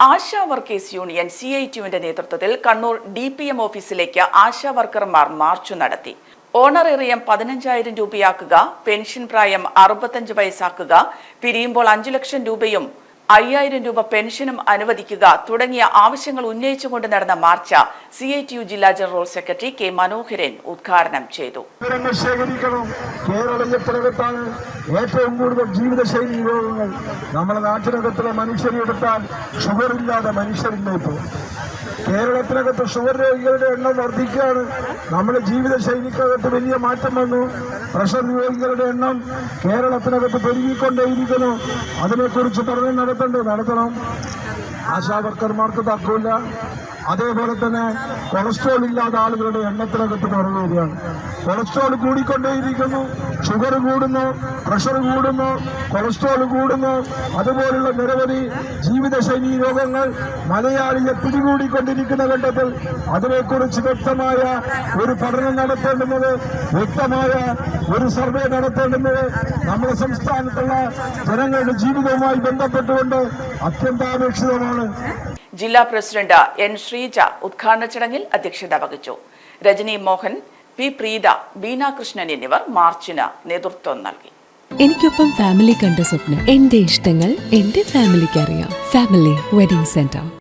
ASHA workers union C I ടിയുവിന്റെ നേതൃത്വത്തിൽ Kannur D P M ഓഫീസിലേക്ക് ആശാ വർക്കർമാർ മാർച്ചു നടത്തി. ഓണറേറിയം പതിനഞ്ചായിരം രൂപയാക്കുക പെൻഷൻ പ്രായം അറുപത്തഞ്ച് വയസ്സാക്കുക പിരിയുമ്പോൾ അഞ്ചു ലക്ഷം രൂപയും അയ്യായിരം രൂപ പെൻഷനും അനുവദിക്കുക തുടങ്ങിയ ആവശ്യങ്ങൾ ഉന്നയിച്ചുകൊണ്ട് നടന്ന march C I T U ജില്ലാ ജനറൽ സെക്രട്ടറി കെ മനോഹരൻ ഉദ്ഘാടനം ചെയ്തു. ശേഖരിക്കണം. കേരളത്തിനകത്താണ് ഏറ്റവും കൂടുതൽ ജീവിതശൈലി രോഗങ്ങൾ നമ്മുടെ നാട്ടിനകത്തുള്ള മനുഷ്യരെ ഷുഗറില്ലാതെ മനുഷ്യരില്ല ഇപ്പോൾ? കേരളത്തിനകത്ത് ഷുഗർ രോഗികളുടെ എണ്ണം വർദ്ധിക്കുകയാണ്. നമ്മുടെ ജീവിതശൈലിക്കകത്ത് വലിയ മാറ്റം വന്നു. പ്രഷർ രോഗികളുടെ എണ്ണം കേരളത്തിനകത്ത് പെരുകിക്കൊണ്ടേയിരിക്കുന്നു. അതിനെക്കുറിച്ച് പഠനം നടത്തണ്ടേ? നടത്തണം. ആശാവർക്കർമാർക്ക് തർക്കമില്ല. അതേപോലെ തന്നെ കൊളസ്ട്രോൾ ഇല്ലാത്ത ആളുകളുടെ എണ്ണത്തിനകത്ത് കുറവ് കൊളസ്ട്രോൾ കൂടിക്കൊണ്ടേയിരിക്കുന്നു ഷുഗർ കൂടുന്നു പ്രഷർ കൂടുന്നു കൊളസ്ട്രോൾ കൂടുന്നു. അതുപോലുള്ള നിരവധി ജീവിതശൈലി രോഗങ്ങൾ മലയാളിയെ പിടികൂടിക്കൊണ്ടിരിക്കുന്ന ഘട്ടത്തിൽ അതിനെക്കുറിച്ച് വ്യക്തമായ ഒരു പഠനം നടത്തേണ്ടുന്നത് വ്യക്തമായ ഒരു സർവേ നടത്തേണ്ടുന്നത് നമ്മുടെ സംസ്ഥാനത്തുള്ള ജനങ്ങളുടെ ജീവിതവുമായി ബന്ധപ്പെട്ടുകൊണ്ട് അത്യന്താപേക്ഷിതമാണ്. ജില്ലാ പ്രസിഡന്റ് എൻ ശ്രീജ ഉദ്ഘാടന ചടങ്ങിൽ അധ്യക്ഷത വഹിച്ചു. രജനി മോഹൻ പി പ്രീത ബീന കൃഷ്ണൻ എന്നിവർ മാർച്ചിന് നേതൃത്വം നൽകി. എനിക്കൊപ്പം ഫാമിലി കണ്ട സ്വപ്നം. എന്റെ ഇഷ്ടങ്ങൾ എന്റെ ഫാമിലിക്ക് അറിയാം. Family wedding centre.